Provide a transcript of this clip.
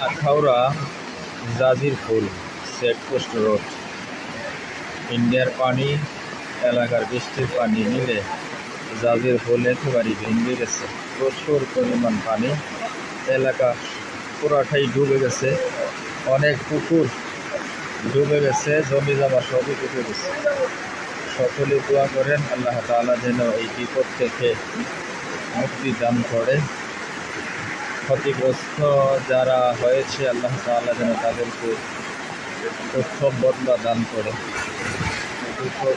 আখাউড়া জাজির ফুল checkpost road. ইন্ডিয়ার পানি, এলাকার বৃষ্টির পানি মিলে জাজির ফুল একেবারেই ভেঙে গেছে। প্রচুর পরিমাণ পানি। এলাকা পুরাটাই ডুবে গেছে। অনেক পুকুর ডুবে গেছে, জমি জমা সবই ডুবে গেছে। সকলে দোয়া করেন, আল্লাহ তাআলা যেন এই বিপদ থেকে মুক্তি দান করে। ক্ষতিগ্রস্ত যারা হয়েছে আল্লাহ তাআলা যেন তাদেরকে উৎসব বদলা দান করে। দুঃখের